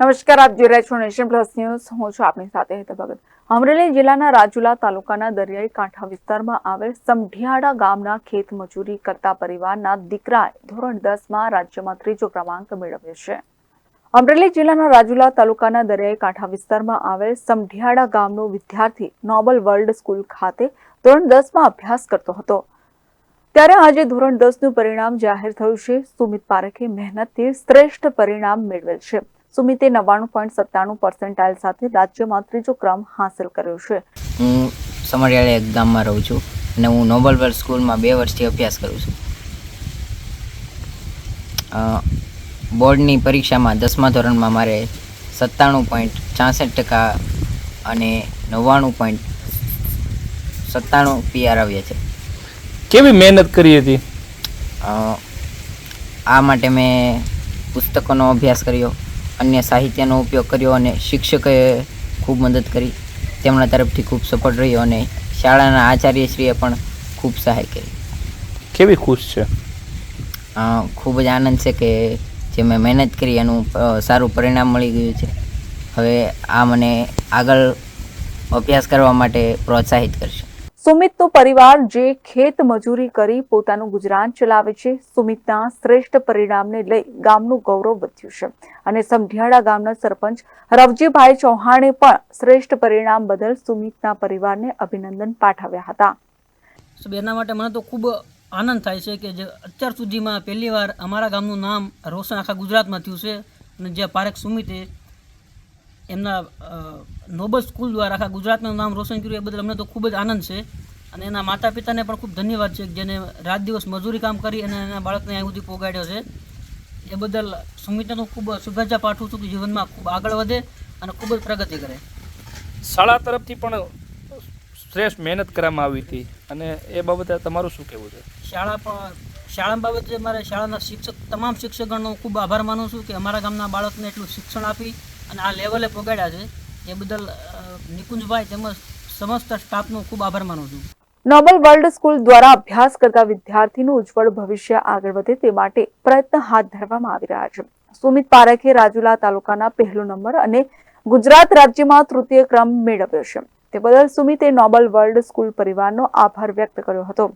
નમસ્કાર, આપ જોઈ રહ્યા છો નેશન પ્લસ ન્યૂઝ. હું છું આપની સાથે હેતા ભગત. અમરેલી જિલ્લાના રાજુલા તાલુકાના દરિયાઈ કાંઠા વિસ્તારમાં આવેલ સમઢિયાળા ગામના ખેત મજૂરી કરતા પરિવારના દીકરાએ ધોરણ દસમાં રાજ્યમાં ત્રીજો ક્રમાંક મેળવ્યો છે. અમરેલી જિલ્લાના રાજુલા તાલુકાના દરિયાઈ કાંઠા વિસ્તારમાં આવેલ સમઢિયાળા ગામનો વિદ્યાર્થી નોબલ વર્લ્ડ સ્કૂલ ખાતે ધોરણ દસમાં અભ્યાસ કરતો હતો. ત્યારે આજે ધોરણ દસનું પરિણામ જાહેર થયું છે. સુમિત પારેખે મહેનતથી શ્રેષ્ઠ પરિણામ મેળવેલ છે. સુમિતે નવ્વાણું પોઈન્ટ સત્તાણું પર્સન્ટાઇલ સાથે રાજ્યમાં ત્રીજો ક્રમ હાંસલ કર્યો છે? હું સમરિયાળે એક ગામમાં રહું છું અને હું નોબલ વર્લ્ડ સ્કૂલમાં બે વર્ષથી અભ્યાસ કરું છું. બોર્ડની પરીક્ષામાં દસમા ધોરણમાં મારે સત્તાણું પોઈન્ટ છાસઠ ટકા અને નવ્વાણું પોઈન્ટ સત્તાણું પીઆર આવ્યા છે. કેવી મહેનત કરી હતી? આ માટે મેં પુસ્તકોનો અભ્યાસ કર્યો. અન્ય સાહિત્યનો ઉપયોગ કર્યો અને શિક્ષકોએ ખૂબ મદદ કરી. તેમના તરફથી ખૂબ સપોર્ટ રહ્યો અને શાળાના આચાર્યશ્રીએ પણ ખૂબ સહાય કરી. કેવી ખુશ છે? ખૂબ જ આનંદ છે કે જે મેં મહેનત કરી એનું સારું પરિણામ મળી ગયું છે. હવે આ મને આગળ અભ્યાસ કરવા માટે પ્રોત્સાહિત કરશે. સુમિતનો પરિવાર જે ખેત મજૂરી કરી પોતાનું ગુજરાન ચલાવે છે, સુમિતના શ્રેષ્ઠ પરિણામને લઈ ગામનું ગૌરવ વધ્યું છે. અને સમઢિયાળા ગામના સરપંચ રવજીભાઈ ચૌહાણે પણ શ્રેષ્ઠ પરિણામ બદલ સુમિતના પરિવારને અભિનંદન પાઠવ્યા હતા. એના માટે મને તો ખૂબ આનંદ થાય છે કે જે અત્યાર સુધીમાં પહેલી વાર અમારા ગામનું નામ રોશન આખા ગુજરાતમાં થયું છે અને જે પારેખ સુમિતે એમના નોબલ સ્કૂલ દ્વારા આખા ગુજરાતનું નામ રોશન કર્યું એ બદલ અમને તો ખૂબ જ આનંદ છે. અને એના માતા પિતાને પણ ખૂબ ધન્યવાદ છે જેને રાત દિવસ મજૂરી કામ કરી અને એના બાળકને અહીં સુધી પહોંચાડ્યો છે. એ બદલ સુમિતને ખૂબ શુભેચ્છા પાઠવું છું કે જીવનમાં ખૂબ આગળ વધે અને ખૂબ જ પ્રગતિ કરે. શાળા તરફથી પણ શ્રેષ્ઠ મહેનત કરવામાં આવી હતી અને એ બાબતે તમારું શું કહેવું છે? શાળા પણ શાળા બાબતે મારે શાળાના શિક્ષક તમામ શિક્ષકગણનો ખૂબ આભાર માનું છું કે અમારા ગામના બાળકને એટલું શિક્ષણ આપી અને આ લેવલે પહોંચાડ્યા છે. એ બદલ નિકુંજભાઈ તેમજ સમસ્ત સ્ટાફનો ખૂબ આભાર માનું છું. નોબલ વર્લ્ડ સ્કૂલ દ્વારા અભ્યાસ કરતા વિદ્યાર્થીનું ઉજ્જવળ ભવિષ્ય આગળ વધે તે માટે પ્રયત્ન હાથ ધરવામાં આવી રહ્યા છે. સુમિત પારેખે રાજુલા તાલુકાના પહેલો નંબર અને ગુજરાત રાજ્યમાં તૃતીય ક્રમ મેળવ્યો છે. તે બદલ સુમિતે નોબલ વર્લ્ડ સ્કૂલ પરિવારનો આભાર વ્યક્ત કર્યો હતો.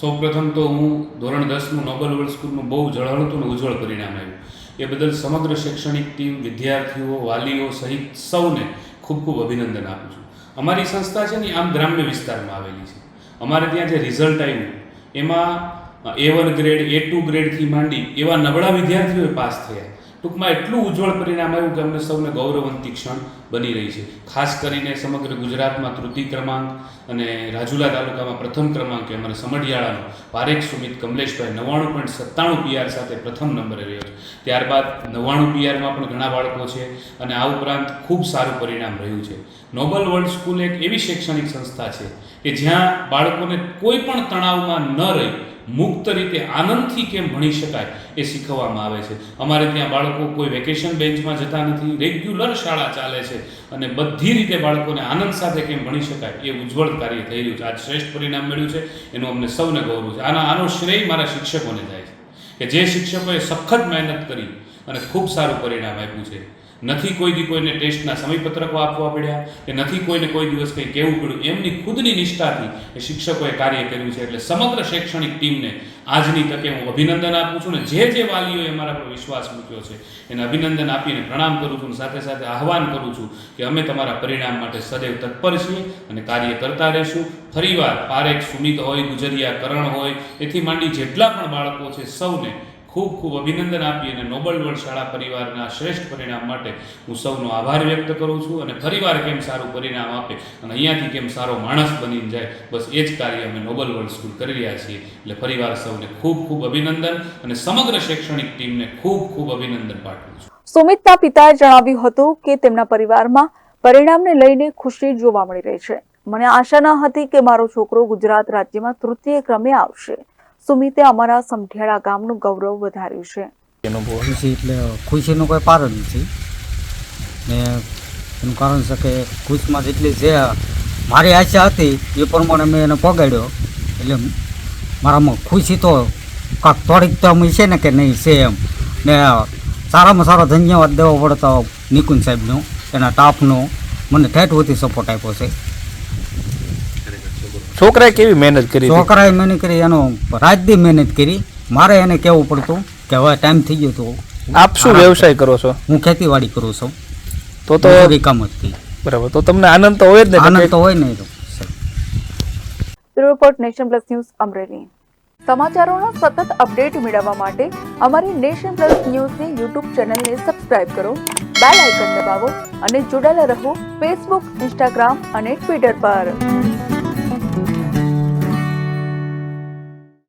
સૌપ્રથમ તો હું ધોરણ દસનું નોબલ વર્લ્ડ સ્કૂલમાં બહુ જળહળતું અને ઉજ્જવળ પરિણામ આવ્યું એ બદલ સમગ્ર શૈક્ષણિક ટીમ, વિદ્યાર્થીઓ, વાલીઓ સહિત સૌને ખૂબ ખૂબ અભિનંદન આપું છું. અમારી સંસ્થા છે ને આમ ગ્રામ્ય વિસ્તારમાં આવેલી છે. અમારે ત્યાં જે રિઝલ્ટ આવ્યું, એમાં A one grade A two ગ્રેડથી માંડી એવા નબળા વિદ્યાર્થીઓએ પાસ થયા. ટૂંકમાં એટલું ઉજ્જવળ પરિણામ આવ્યું કે અમને સૌને ગૌરવંતી ક્ષણ બની રહી છે. ખાસ કરીને સમગ્ર ગુજરાતમાં તૃતીય ક્રમાંક અને રાજુલા તાલુકામાં પ્રથમ ક્રમાંકે અમારે સમઢિયાળાનો પારેખ સુમિત કમલેશભાઈ નવ્વાણું પોઈન્ટ સત્તાણું પીઆર સાથે પ્રથમ નંબરે રહ્યો છે. ત્યારબાદ નવ્વાણું પીઆરમાં પણ ઘણા બાળકો છે અને આ ઉપરાંત ખૂબ સારું પરિણામ રહ્યું છે. નોબલ વર્લ્ડ સ્કૂલ એક એવી શૈક્ષણિક સંસ્થા છે કે જ્યાં બાળકોને કોઈ પણ તણાવમાં ન રહી મુક્ત રીતે આનંદથી કેમ ભણી શકાય એ શીખવવામાં આવે છે. અમારે ત્યાં બાળકો કોઈ વેકેશન બેન્ચમાં જતા નથી, રેગ્યુલર શાળા ચાલે છે અને બધી રીતે બાળકોને આનંદ સાથે કેમ ભણી શકાય એ ઉજ્જવળ કાર્ય થઈ રહ્યું છે. આજ શ્રેષ્ઠ પરિણામ મળ્યું છે, એનું અમને સૌને ગૌરવ છે. આના, આનો શ્રેય મારા શિક્ષકોને જાય છે કે જે શિક્ષકોએ સખત મહેનત કરી અને ખૂબ સારું પરિણામ આપ્યું છે. નથી કોઈ દી કોઈને ટેસ્ટના સમયપત્રકો આપવા પડ્યા કે નથી કોઈને કોઈ દિવસ કંઈ કહેવું પડ્યું. એમની ખુદની નિષ્ઠાથી એ શિક્ષકોએ કાર્ય કર્યું છે. એટલે સમગ્ર શૈક્ષણિક ટીમને આજની તકે હું અભિનંદન આપું છું ને જે જે વાલીઓએ અમારા પર વિશ્વાસ મૂક્યો છે, એને અભિનંદન આપીને પ્રણામ કરું છું સાથે સાથે આહવાન કરું છું કે અમે તમારા પરિણામ માટે સદૈવ તત્પર છીએ અને કાર્ય કરતા રહીશું. ફરીવાર પારેખ સુમિત હોય, ગુજરિયા કરણ હોય, એથી માંડી જેટલા પણ બાળકો છે સૌને ખૂબ ખૂબ અભિનંદન આપી અને નોબલ વર્લ્ડ શાળા પરિવારના શ્રેષ્ઠ પરિણામ માટે હું સૌનો આભાર વ્યક્ત કરું છું અને ફરીવાર કેમ સારું પરિણામ આપે અને અહીંયાથી કેમ સારો માણસ બની જાય, બસ એ જ કાર્ય અમે નોબલ વર્લ્ડ સ્કૂલ કરી રહ્યા છીએ. એટલે ફરીવાર સૌને ખૂબ ખૂબ અભિનંદન અને સમગ્ર શૈક્ષણિક ટીમને ખૂબ ખૂબ અભિનંદન પાઠવું છું. સુમિતના પિતાએ જણાવ્યું હતું કે તેમના પરિવારમાં પરિણામને લઈને ખુશી જોવા મળી રહી છે. મને આશા ન હતી કે મારો છોકરો ગુજરાત રાજ્યમાં તૃતીય ક્રમે આવશે. સુમિતે અમારા સમઢિયાળા ગામનું ગૌરવ વધાર્યું છે. એનો બહુ છે એટલે ખુશીનો કોઈ પાર જ નથી. ને એનું કારણ છે કે ખુશમાં જેટલી જે મારી આશા હતી એ પ્રમાણે મેં એને પગાડ્યો. એટલે મારામાં ખુશી તો કાંક થોડીક તો અમે છે ને કે નહીં છે એમ. ને સારામાં સારો ધન્યવાદ દેવો પડતો નિકુંજ સાહેબનો, એના સ્ટાફનો મને ઠેઠ સપોર્ટ આપ્યો છે. છોકરાએ કેવી મહેનત કરી છોકરાએ મહેનત કરી એનો રાતદી મહેનત કરી. મારે એને કહેવું પડતું કે હવે ટાઈમ થઈ ગયો તો આપ શું વ્યવસાય કરો છો? હું ખેતીવાડી કરું છું. તો તો કામ જ બરાબર તો તમને આનંદ તો હોય જ ને આનંદ તો હોય ને તો. Report nation plus news Amreli. સમાચારોના સતત અપડેટ મેળવવા માટે અમારી નેશન પ્લસ ન્યૂઝની યુટ્યુબ ચેનલને સબસ્ક્રાઇબ કરો બેલ આઇકન દબાવો અને જોડાયેલા રહો ફેસબુક ઇન્સ્ટાગ્રામ અને ટ્વિટર પર.